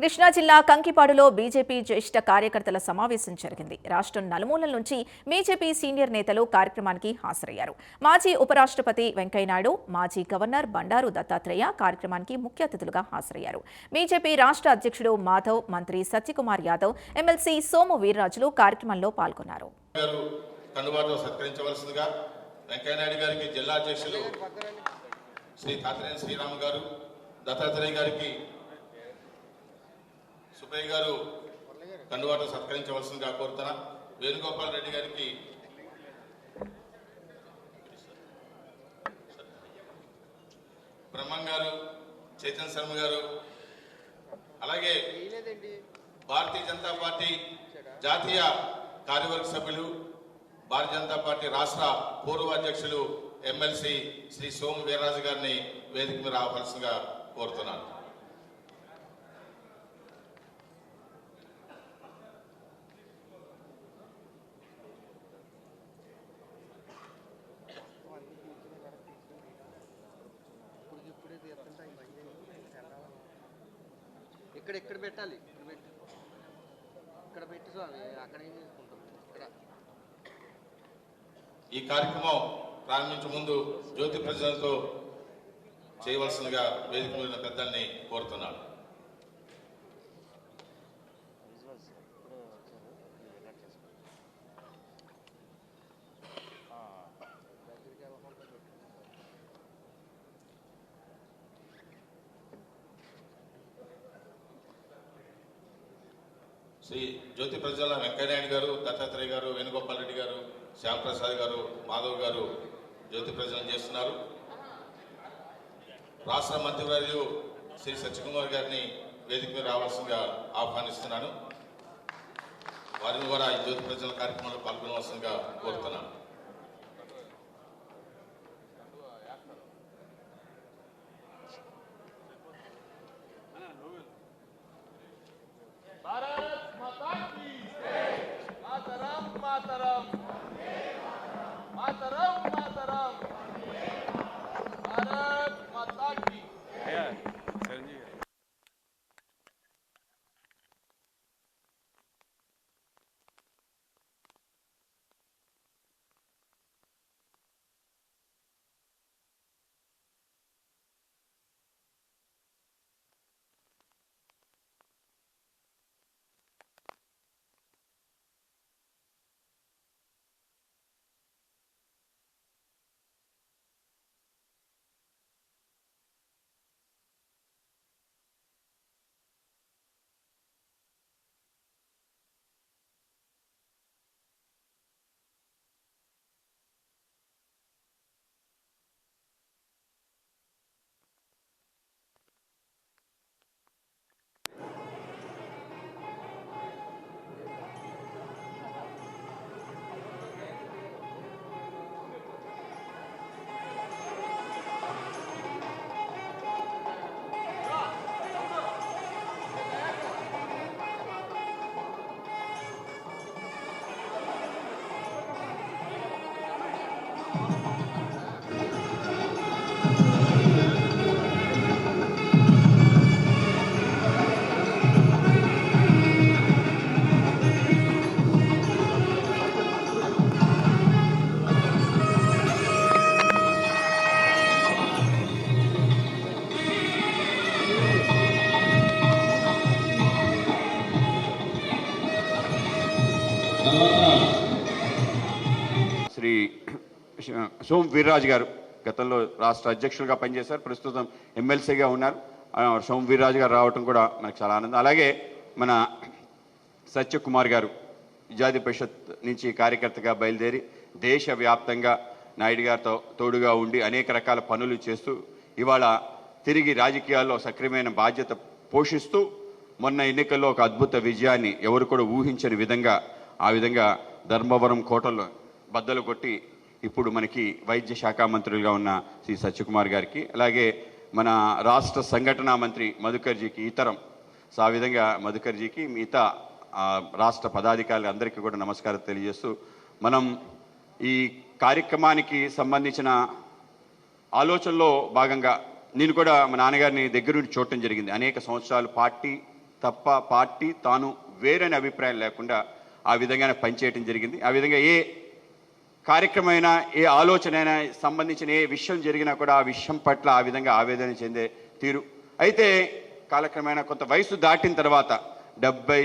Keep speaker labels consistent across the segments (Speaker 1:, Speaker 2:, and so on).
Speaker 1: కృష్ణా జిల్లా కంకిపాడులో బీజేపీ జ్యేష్ఠ కార్యకర్తల సమావేశం జరిగింది. రాష్ట్రం నలుమూలల నుంచి బీజేపీ సీనియర్ నేతలు కార్యక్రమానికి హాజరయ్యారు. మాజీ ఉపరాష్ట్రపతి వెంకయ్యనాయుడు మాజీ గవర్నర్ బండారు దత్తాత్రేయ కార్యక్రమానికి ముఖ్య అతిథులుగా హాజరయ్యారు. బీజేపీ రాష్ట్ర అధ్యక్షుడు మాధవ్ మంత్రి సత్యకుమార్ యాదవ్ ఎమ్మెల్సీ సోము వీర్రాజులు కార్యక్రమంలో పాల్గొన్నారు.
Speaker 2: గారికి జిల్లా అధ్యక్షులు శ్రీ శ్రీరామ్ గారు దత్తాత్రేయ గారికి సుబ్బయ్య గారు కండువాట సత్కరించవలసిందిగా కోరుతున్నా వేణుగోపాల్ రెడ్డి గారికి బ్రహ్మం గారు చైతన్ శర్మ గారు అలాగే భారతీయ జనతా పార్టీ జాతీయ కార్యవర్గ సభ్యులు భారతీయ జనతా పార్టీ రాష్ట్ర పూర్వ అధ్యక్షులు ఎమ్మెల్సీ శ్రీ సోము వీర్రాజు గారిని వేదిక మీద రావాల్సిందిగా కోరుతున్నాను.
Speaker 3: ఇక్కడ ఇక్కడ పెట్టాలి? ఇక్కడ పెట్టి. ఇక్కడ పెట్టి స్వామి అక్కడ ఏం చేసుకుంటాం? ఇక్కడ.
Speaker 2: ఈ కార్యక్రమం ప్రారంభించే ముందు జ్యోతి ప్రజలతో చేయవలసిందిగా వేదిక మీద పెద్దల్ని కోరుతున్నాను. శ్రీ జ్యోతి ప్రజల వెంకయ్యనాయుడు గారు దత్తాత్రేయ గారు వేణుగోపాల్ రెడ్డి గారు శ్యాంప్రసాద్ గారు మాధవ్ గారు జ్యోతి ప్రజలను చేస్తున్నారు. రాష్ట్ర మంత్రివర్యులు శ్రీ సత్యకుమార్ గారిని వేదిక మీద రావాల్సిందిగా ఆహ్వానిస్తున్నాను. వారిని కూడా ఈ జ్యోతి ప్రజల కార్యక్రమంలో పాల్గొనవలసిందిగా కోరుతున్నాను.
Speaker 4: శ్రీ సోమ్ వీర్రాజు గారు గతంలో రాష్ట్ర అధ్యక్షులుగా పనిచేశారు. ప్రస్తుతం ఎమ్మెల్సీగా ఉన్నారు. సోమ్ వీర్రాజు గారు రావటం కూడా నాకు చాలా ఆనందం. అలాగే మన సత్యకుమార్ గారు జాతి పరిషత్ నుంచి కార్యకర్తగా బయలుదేరి దేశవ్యాప్తంగా నాయుడు గారితో తోడుగా ఉండి అనేక రకాల పనులు చేస్తూ ఇవాళ తిరిగి రాజకీయాల్లో సక్రమైన బాధ్యత పోషిస్తూ మొన్న ఎన్నికల్లో ఒక అద్భుత విజయాన్ని ఎవరు కూడా ఊహించని విధంగా ఆ విధంగా ధర్మవరం కోటలో బద్దలు కొట్టి ఇప్పుడు మనకి వైద్య శాఖ మంత్రులుగా ఉన్న శ్రీ సత్యకుమార్ గారికి అలాగే మన రాష్ట్ర సంఘటన మంత్రి మధుకర్జీకి ఇతరం సో ఆ విధంగా మధుకర్జీకి మిగతా రాష్ట్ర పదాధికారులు అందరికీ కూడా నమస్కారం తెలియజేస్తూ మనం ఈ కార్యక్రమానికి సంబంధించిన ఆలోచనలో భాగంగా నేను కూడా మా నాన్నగారిని దగ్గర నుండి చూడటం జరిగింది. అనేక సంవత్సరాలు పార్టీ తప్ప పార్టీ తాను వేరని అభిప్రాయం లేకుండా ఆ విధంగానే పనిచేయటం జరిగింది. ఆ విధంగా ఏ కార్యక్రమైనా ఏ ఆలోచన అయినా సంబంధించిన ఏ విషయం జరిగినా కూడా ఆ విషయం పట్ల ఆ విధంగా ఆవేదన చెందే తీరు. అయితే కాలక్రమేణా కొంత వయసు దాటిన తర్వాత డెబ్బై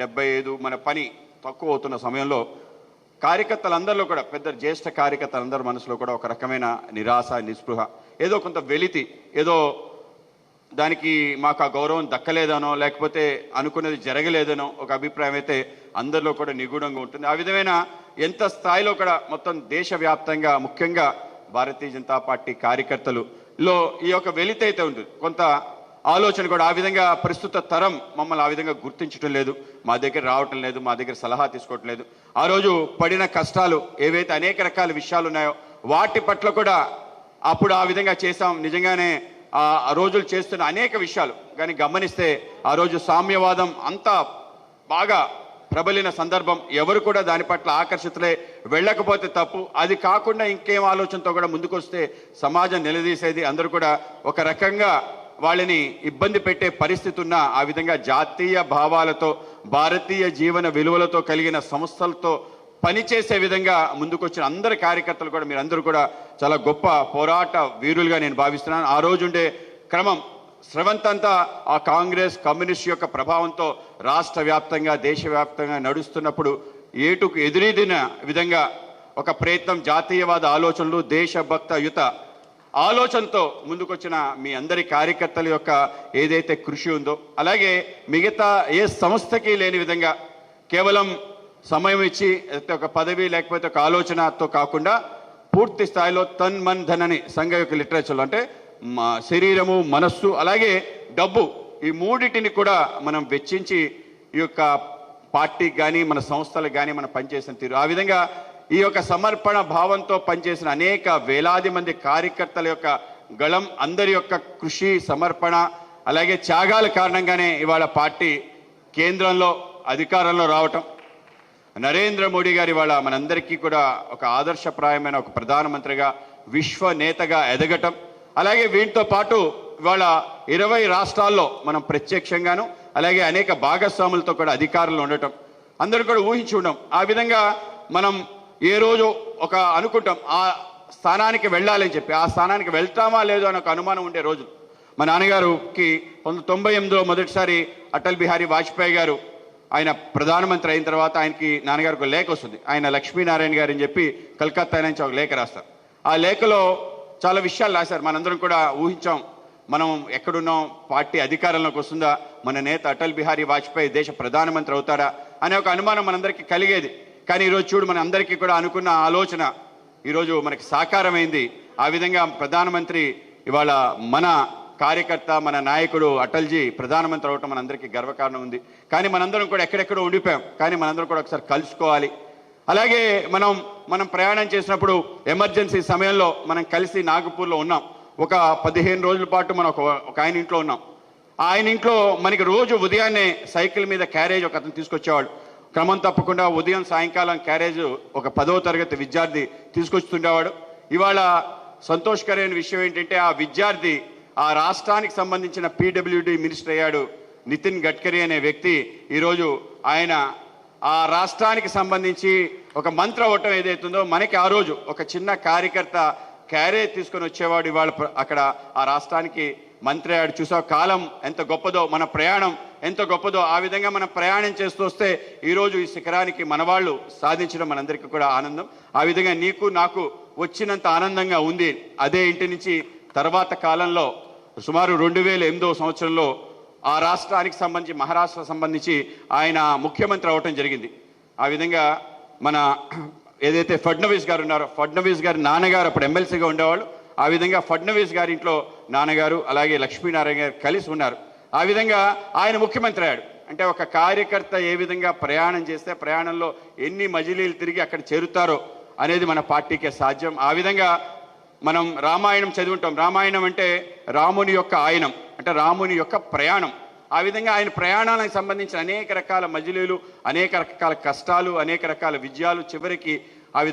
Speaker 4: డెబ్బై ఐదు మన పని తక్కువ అవుతున్న సమయంలో కార్యకర్తలందరిలో కూడా పెద్ద జ్యేష్ఠ కార్యకర్తలందరి మనసులో కూడా ఒక రకమైన నిరాశ నిస్పృహ ఏదో కొంత వెలితి ఏదో దానికి మాకు ఆ గౌరవం దక్కలేదనో లేకపోతే అనుకున్నది జరగలేదనో ఒక అభిప్రాయం అయితే అందరిలో కూడా నిగూఢంగా ఉంటుంది. ఆ విధమైన ఎంత స్థాయిలో కూడా మొత్తం దేశవ్యాప్తంగా ముఖ్యంగా భారతీయ జనతా పార్టీ కార్యకర్తలు లో ఈ యొక్క వెలిత అయితే ఉంటుంది కొంత ఆలోచన కూడా ఆ విధంగా ప్రస్తుత తరం మమ్మల్ని ఆ విధంగా గుర్తించడం లేదు మా దగ్గర రావటం లేదు మా దగ్గర సలహా తీసుకోవటం లేదు. ఆ రోజు పడిన కష్టాలు ఏవైతే అనేక రకాల విషయాలు ఉన్నాయో వాటి పట్ల కూడా అప్పుడు ఆ విధంగా చేశాం. నిజంగానే ఆ రోజులు చేస్తున్న అనేక విషయాలు. కానీ గమనిస్తే ఆ రోజు సామ్యవాదం అంతా బాగా ప్రబలిన సందర్భం. ఎవరు కూడా దాని పట్ల ఆకర్షితులే. వెళ్ళకపోతే తప్పు. అది కాకుండా ఇంకేం ఆలోచనతో కూడా ముందుకొస్తే సమాజం నిలదీసేది. అందరూ కూడా ఒక రకంగా వాళ్ళని ఇబ్బంది పెట్టే పరిస్థితి ఉన్న ఆ విధంగా జాతీయ భావాలతో భారతీయ జీవన విలువలతో కలిగిన సంస్థలతో పనిచేసే విధంగా ముందుకొచ్చిన అందరి కార్యకర్తలు కూడా మీరందరూ కూడా చాలా గొప్ప పోరాట వీరులుగా నేను భావిస్తున్నాను. ఆ రోజుండే క్రమం స్రవంతంతా ఆ కాంగ్రెస్ కమ్యూనిస్ట్ యొక్క ప్రభావంతో రాష్ట్ర వ్యాప్తంగా దేశవ్యాప్తంగా నడుస్తున్నప్పుడు ఏటుకు ఎదురీదిన విధంగా ఒక ప్రయత్నం జాతీయవాద ఆలోచనలు దేశభక్త యుత ఆలోచనతో ముందుకొచ్చిన మీ అందరి కార్యకర్తల యొక్క ఏదైతే కృషి ఉందో అలాగే మిగతా ఏ సంస్థకి లేని విధంగా కేవలం సమయం ఇచ్చి ఒక పదవి లేకపోతే ఒక ఆలోచనతో కాకుండా పూర్తి స్థాయిలో తన్ మన్ ధన్ అని సంఘ యొక్క లిటరేచర్లో అంటే మా శరీరము మనస్సు అలాగే డబ్బు ఈ మూడిటిని కూడా మనం వెచ్చించి ఈ యొక్క పార్టీకి కానీ మన సంస్థలకు కానీ మనం పనిచేసిన తీరు. ఆ విధంగా ఈ యొక్క సమర్పణ భావంతో పనిచేసిన అనేక వేలాది మంది కార్యకర్తల యొక్క గళం అందరి యొక్క కృషి సమర్పణ అలాగే త్యాగాల కారణంగానే ఇవాళ పార్టీ కేంద్రంలో అధికారంలో రావటం. నరేంద్ర మోడీ గారి వాళ్ళ మనందరికీ కూడా ఒక ఆదర్శప్రాయమైన ఒక ప్రధానమంత్రిగా విశ్వ నేతగా ఎదగటం. అలాగే వీటితో పాటు ఇవాళ ఇరవై రాష్ట్రాల్లో మనం ప్రత్యక్షంగాను అలాగే అనేక భాగస్వాములతో కూడా అధికారులు ఉండటం. అందరూ కూడా ఊహించి ఉండం. ఆ విధంగా మనం ఏ రోజు ఒక అనుకుంటాం ఆ స్థానానికి వెళ్ళాలని చెప్పి. ఆ స్థానానికి వెళ్తామా లేదో అని ఒక అనుమానం ఉండే రోజు మా నాన్నగారుకి పంతొమ్మిది తొంభై ఎనిమిదిలో మొదటిసారి అటల్ బిహారీ వాజ్పేయి గారు ఆయన ప్రధానమంత్రి అయిన తర్వాత ఆయనకి నాన్నగారికి ఒక లేఖ వస్తుంది. ఆయన లక్ష్మీనారాయణ గారు అని చెప్పి కలకత్తా నుంచి ఒక లేఖ రాస్తారు. ఆ లేఖలో చాలా విషయాలు రాశారు. మనందరం కూడా ఊహించాం. మనం ఎక్కడున్నాం? పార్టీ అధికారంలోకి వస్తుందా? మన నేత అటల్ బిహారీ వాజ్పేయి దేశ ప్రధానమంత్రి అవుతాడా? అనే ఒక అనుమానం మనందరికీ కలిగేది. కానీ ఈరోజు చూడు మన అందరికీ కూడా అనుకున్న ఆలోచన ఈరోజు మనకి సాకారమైంది. ఆ విధంగా ప్రధానమంత్రి ఇవాళ మన కార్యకర్త మన నాయకుడు అటల్జీ ప్రధానమంత్రి అవటం మనందరికీ గర్వకారణం ఉంది. కానీ మనందరం కూడా ఎక్కడెక్కడో ఉండిపోయాం. కానీ మనందరం కూడా ఒకసారి కలుసుకోవాలి. అలాగే మనం మనం ప్రయాణం చేసినప్పుడు ఎమర్జెన్సీ సమయంలో మనం కలిసి నాగపూర్లో ఉన్నాం. ఒక పదిహేను రోజుల పాటు మనం ఒక ఒక ఆయన ఇంట్లో ఉన్నాం. ఆయన ఇంట్లో మనకి రోజు ఉదయాన్నే సైకిల్ మీద క్యారేజ్ ఒక అతను తీసుకొచ్చేవాడు. క్రమం తప్పకుండా ఉదయం సాయంకాలం క్యారేజ్ ఒక పదవ తరగతి విద్యార్థి తీసుకొస్తుండేవాడు ఇవాళ సంతోషకరమైన విషయం ఏంటంటే ఆ విద్యార్థి ఆ రాష్ట్రానికి సంబంధించిన పీడబ్ల్యూడి మినిస్టర్ అయ్యాడు నితిన్ గడ్కరీ అనే వ్యక్తి. ఈరోజు ఆయన ఆ రాష్ట్రానికి సంబంధించి ఒక మంత్ర ఓటం ఏదైతుందో మనకి ఆ రోజు ఒక చిన్న కార్యకర్త క్యారేజ్ తీసుకొని వచ్చేవాడు ఇవాళ అక్కడ ఆ రాష్ట్రానికి మంత్రి అయ్యాడు. చూసావు కాలం ఎంత గొప్పదో మన ప్రయాణం ఎంత గొప్పదో ఆ విధంగా మనం ప్రయాణం చేస్తూ వస్తే ఈరోజు ఈ శిఖరానికి మన వాళ్ళు సాధించడం మనందరికీ కూడా ఆనందం. ఆ విధంగా నీకు నాకు వచ్చినంత ఆనందంగా ఉంది. అదే ఇంటి నుంచి తర్వాత కాలంలో సుమారు రెండు వేల ఎనిమిదో సంవత్సరంలో ఆ రాష్ట్రానికి సంబంధించి మహారాష్ట్ర సంబంధించి ఆయన ముఖ్యమంత్రి అవటం జరిగింది. ఆ విధంగా మన ఏదైతే ఫడ్నవీస్ గారు ఉన్నారో ఫడ్నవీస్ గారి నాన్నగారు అప్పుడు ఎమ్మెల్సీగా ఉండేవాళ్ళు. ఆ విధంగా ఫడ్నవీస్ గారి ఇంట్లో నాన్నగారు అలాగే లక్ష్మీనారాయణ గారు కలిసి ఉన్నారు. ఆ విధంగా ఆయన ముఖ్యమంత్రి అయ్యాడు. అంటే ఒక కార్యకర్త ఏ విధంగా ప్రయాణం చేస్తే ప్రయాణంలో ఎన్ని మజిలీలు తిరిగి అక్కడ చేరుతారో అనేది మన పార్టీకే సాధ్యం. ఆ విధంగా మనం రామాయణం చదువుంటాం. రామాయణం అంటే రాముని యొక్క ఆయనం అంటే రాముని యొక్క ప్రయాణం. ఆ విధంగా ఆయన ప్రయాణాలకు సంబంధించిన అనేక రకాల మజిలీలు అనేక రకాల కష్టాలు అనేక రకాల విజయాలు చివరికి